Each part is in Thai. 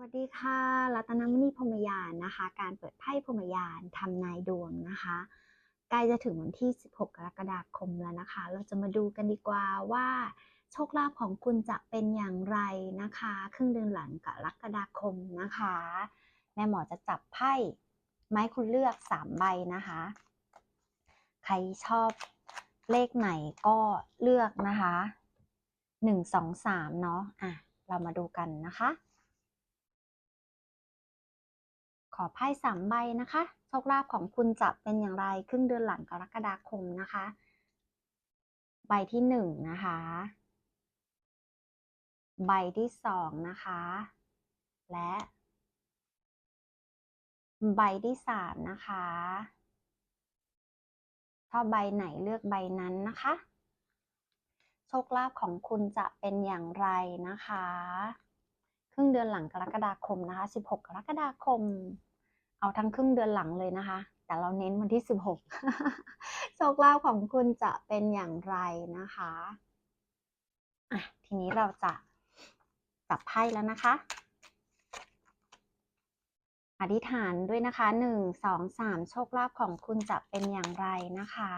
วัสดีค่ะ รัตนมณีพรมยานนะคะ การเปิดไพ่พรมยานทำนายดวงนะคะใกล้จะถึงวันที่ 16 กรกฎาคมแล้วนะคะ เราจะมาดูกันดีกว่าว่าโชคลาภของคุณจะเป็นอย่างไรนะคะ ครึ่งเดือนหลังกรกฎาคมนะคะ แม่หมอจะจับไพ่ไม้คุณเลือก 3 ใบนะคะ ใครชอบเลขไหนก็เลือกนะคะ 1 2 3 เนาะอะ เรามาดูกันนะคะ ขอไพ่สามใบนะคะโชคลาภของคุณจะเป็นอย่างไรครึ่งเดือนหลังกรกฎาคมนะคะ ใบที่หนึ่งนะคะ ใบที่สองนะคะ และ ใบที่สามนะคะชอบใบไหนเลือกใบนั้นนะคะ โชคลาภของคุณจะเป็นอย่างไรนะคะ ครึ่งเดือนหลังกรกฎาคมนะคะ 16 กรกฎาคม เอาทั้งครึ่งเดือนหลังเลยนะคะ แต่เราเน้นวันที่ 16 โชคลาภของคุณจะเป็นอย่างไรนะคะอะทีนี้เราจะจับไพ่แล้วนะคะ อธิษฐานด้วยนะคะ1 2 3โชคลาภของคุณจะเป็นอย่างไรนะคะ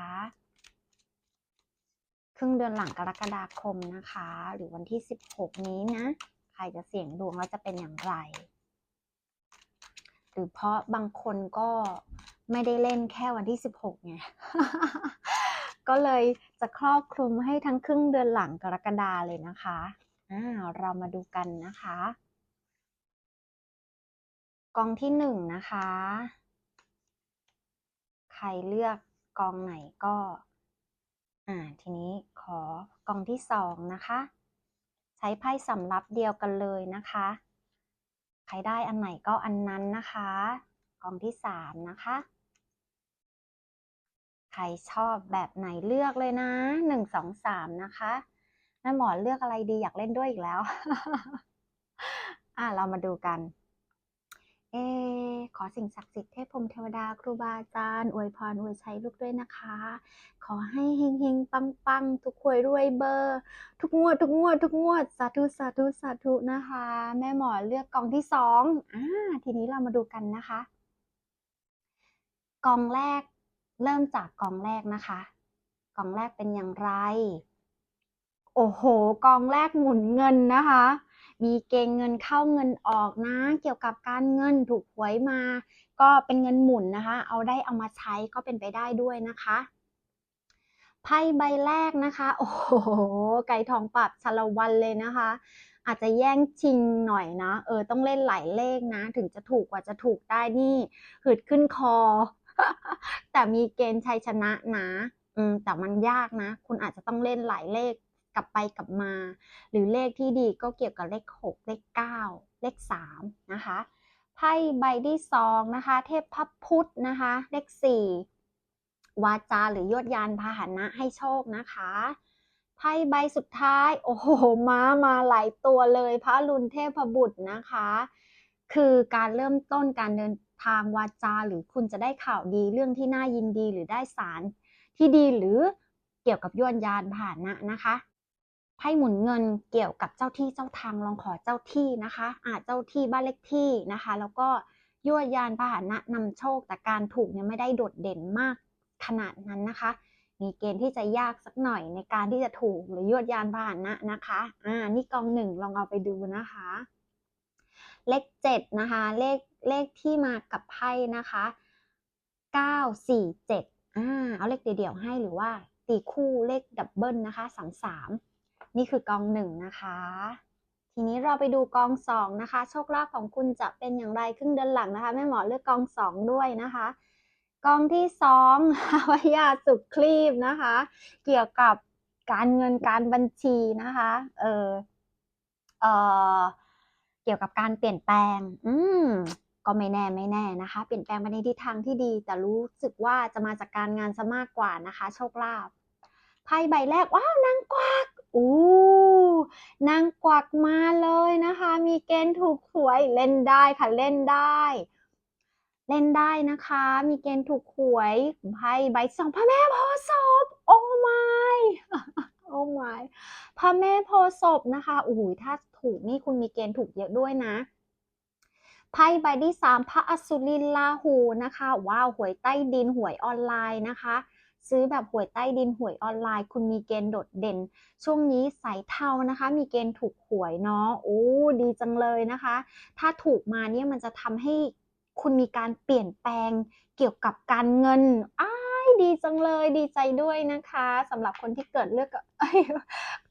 ครึ่งเดือนหลังกรกฎาคมนะคะ หรือวันที่ 16 นี้นะ ใครจะเสี่ยงดวงแล้วจะเป็นอย่างไร หรือเพราะบางคนก็ไม่ได้เล่นแค่วันที่ 16ไงก็เลยจะครอบคลุมให้ทั้งครึ่งเดือนหลังกรกฎาเลยนะคะอ่าเรามาดูกันนะคะ กองที่หนึ่งนะคะ ใครเลือกกองไหนก็อ่าทีนี้ขอกองที่สองนะคะ ใช้ไพ่สำรับเดียวกันเลยนะคะ ใครได้อันไหนก็อันนั้นนะคะ กองที่สามนะคะ ใครชอบแบบไหนเลือกเลยนะหนึ่งสองสามนะคะแม่หมอเลือกอะไรดีอยากเล่นด้วยอีกแล้ว อ่าเรามาดูกัน ขอสิ่งศักดิ์สิทธิ์เทพพรมเทวดาครูบาอาจารย์อวยพรอวยชัยลูกด้วยนะคะ ขอให้เฮงเฮงปังปังทุกควยรวยเบอร์ ทุกงวด ทุกงวด ทุกงวด สาธุสาธุสาธุนะคะ แม่หมอเลือกกองที่สองอ่าทีนี้เรามาดูกันนะคะ กองแรกเริ่มจากกองแรกนะคะ กองแรกเป็นอย่างไร โอ้โห กองแรกหมุนเงินนะคะ มีเกณฑ์เงินเข้าเงินออกนะ เกี่ยวกับการเงินถูกหวยมา ก็เป็นเงินหมุนนะคะ เอาได้เอามาใช้ก็เป็นไปได้ด้วยนะคะไพ่ใบแรกนะคะ โอ้โห ไก่ทองปรับชาละวันเลยนะคะ อาจจะแย่งชิงหน่อยนะ เออ ต้องเล่นหลายเลขนะ ถึงจะถูกกว่าจะถูกได้นี่หืดขึ้นคอ แต่มีเกณฑ์ชัยชนะนะ อืม แต่มันยากนะ คุณอาจจะต้องเล่นหลายเลข ลับไปกลับมา หรือเลขที่ดีก็เกี่ยวกับเลข 6 เลข 9 เลข 3 นะคะไพ่ใบที่สองนะคะ เทพพับพุทธนะคะ เลข 4 วาจาหรือยวดยานพาหนะให้โชคนะคะไพ่ใบสุดท้าย โอ้โหม้ามาหลายตัวเลย พระลุนเทพบุตรนะคะ คือการเริ่มต้นการเดินทางวาจา หรือคุณจะได้ข่าวดีเรื่องที่น่ายินดีหรือได้สารที่ดีหรือเกี่ยวกับยวดยานพาหนะนะคะ ไพ่หมุนเงินเกี่ยวกับเจ้าที่เจ้าทางลองขอเจ้าที่นะคะอาจเจ้าที่บ้านเลขที่นะคะ แล้วก็ยั่วยานพาหนะนำโชคแต่การถูกเนี่ยไม่ได้โดดเด่นมากขนาดนั้นนะคะ มีเกณฑ์ที่จะยากสักหน่อยในการที่จะถูกหรือยวดยานพาหนะนะคะอ่านี่กองหนึ่งลองเอาไปดูนะคะ เลขเจ็ดนะคะเลขเลขที่มากับไพ่นะคะเก้าสี่เจ็ดอ่าเอาเลขเดี่ยวให้หรือว่าตีคู่เลขดับเบิลนะคะสามสาม นี่คือกองหนึ่งนะคะ ทีนี้เราไปดูกองสองนะคะ โชคลาภของคุณจะเป็นอย่างไรครึ่งเดือนหลังนะคะแม่หมอเลือกกองสองด้วยนะคะกองที่สองวายาสุขคลีบนะคะ เกี่ยวกับการเงินการบัญชีนะคะเออเออเกี่ยวกับการเปลี่ยนแปลง อืมก็ไม่แน่ไม่แน่นะคะ เปลี่ยนแปลงไปในทิศทางที่ดี แต่รู้สึกว่าจะมาจากการงานซะมากกว่านะคะ โชคลาภไพ่ใบแรกว้าวนางกวัก อู้นางกวักมาเลยนะคะ มีเกณฑ์ถูกหวยเล่นได้ค่ะเล่นได้ เล่นได้นะคะ มีเกณฑ์ถูกหวยไพ่ใบสองพระแม่โพธิ์ศพโอ้ my โอ้ my พระแม่โพธิ์ศพนะคะโอ้โหถ้าถูกนี่คุณมีเกณฑ์ถูกเยอะด้วยนะไพ่ใบที่สามพระอสุรินลาหูนะคะ ว้าวหวยใต้ดินหวยออนไลน์นะคะ ซื้อแบบหวยใต้ดินหวยออนไลน์ คุณมีเกณฑ์โดดเด่น ช่วงนี้สายเทานะคะ มีเกณฑ์ถูกหวยเนาะโอ้ดีจังเลยนะคะ ถ้าถูกมาเนี่ยมันจะทำให้คุณมีการเปลี่ยนแปลงเกี่ยวกับการเงินอ้ายดีจังเลยดีใจด้วยนะคะสำหรับคนที่เกิดเลือกเอ้ย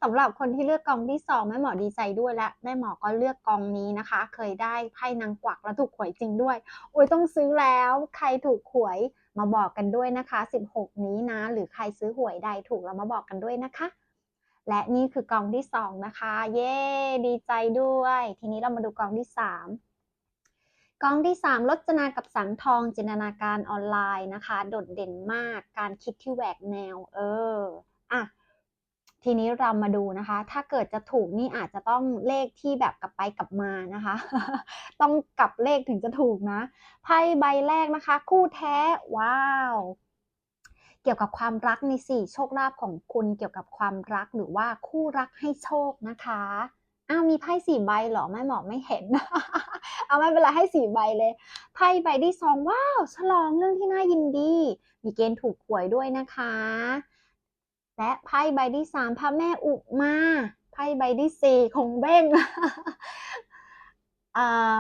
สำหรับคนที่เลือกกองที่สองแม่หมอดีใจด้วยและแม่หมอก็เลือกกองนี้นะคะ เคยได้ไพ่นางกวักแล้วถูกหวยจริงด้วย โอ้ยต้องซื้อแล้วใครถูกหวย มาบอกกันด้วยนะคะ 16 นี้นะ หรือใครซื้อหวยใดถูกแล้วมาบอกกันด้วยนะคะ และนี่คือกองที่สองนะคะ เย้ ดีใจด้วย ทีนี้เรามาดูกองที่สามกองที่สามรจนากับสังทองจินตนาการออนไลน์นะคะ โดดเด่นมากการคิดที่แหวกแนว เออ ทีนี้เรามาดูนะคะ ถ้าเกิดจะถูกนี่อาจจะต้องเลขที่แบบกลับไปกลับมานะคะ ต้องกลับเลขถึงจะถูกนะ ไพ่ใบแรกนะคะ คู่แท้ ว้าว เกี่ยวกับความรักในสี่โชคลาภของคุณเกี่ยวกับความรักหรือว่าคู่รักให้โชคนะคะ อ้าวมีไพ่สี่ใบเหรอแม่หมอไม่เห็น เอาไม่เป็นไรให้สี่ใบเลย ไพ่ใบที่สองว้าว ฉลองเรื่องที่น่ายินดี มีเกณฑ์ถูกหวยด้วยนะคะ และไพ่ใบที่สามพระแม่อุมาไพ่ใบที่สี่ของเบ้งอ่า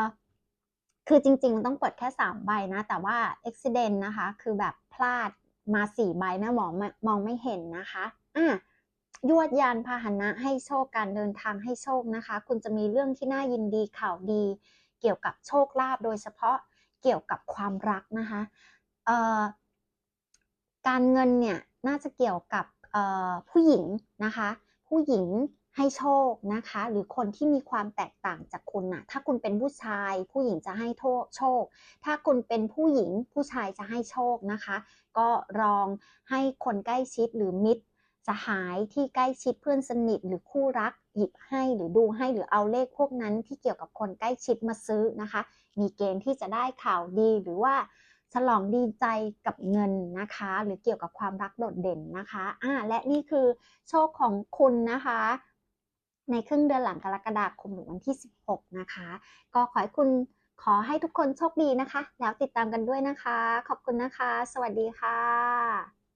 คือจริงๆ มันต้องเปิดแค่สามใบนะ แต่ว่าอุบิเหตุนะคะ คือแบบพลาดมาสี่ใบแม่หมอไม่มองไม่เห็นนะคะอะยวดยานพาหนะให้โชคการเดินทางให้โชคนะคะ คุณจะมีเรื่องที่น่ายินดีข่าวดี เกี่ยวกับโชคลาภโดยเฉพาะเกี่ยวกับความรักนะคะ เอ่อ การเงินเนี่ยน่าจะเกี่ยวกับ ผู้หญิงนะคะ ผู้หญิงให้โชคนะคะ หรือคนที่มีความแตกต่างจากคุณนะถ้าคุณเป็นผู้ชาย ผู้หญิงจะให้โทษโชค ถ้าคุณเป็นผู้หญิงผู้ชายจะให้โชคนะคะ ก็ลองให้คนใกล้ชิดหรือมิตรสหายที่ใกล้ชิดเพื่อนสนิทหรือคู่รักหยิบให้หรือดูให้หรือเอาเลขพวกนั้นที่เกี่ยวกับคนใกล้ชิดมาซื้อนะคะ มีเกณฑ์ที่จะได้ข่าวดีหรือว่า ฉลองดีใจกับเงินนะคะ หรือเกี่ยวกับความรักโดดเด่นนะคะอ่าและนี่คือโชคของคุณนะคะ ในครึ่งเดือนหลังกรกฎาคมหรือวันที่ 16 นะคะ ก็ขอให้คุณขอให้ทุกคนโชคดีนะคะ แล้วติดตามกันด้วยนะคะ ขอบคุณนะคะ สวัสดีค่ะ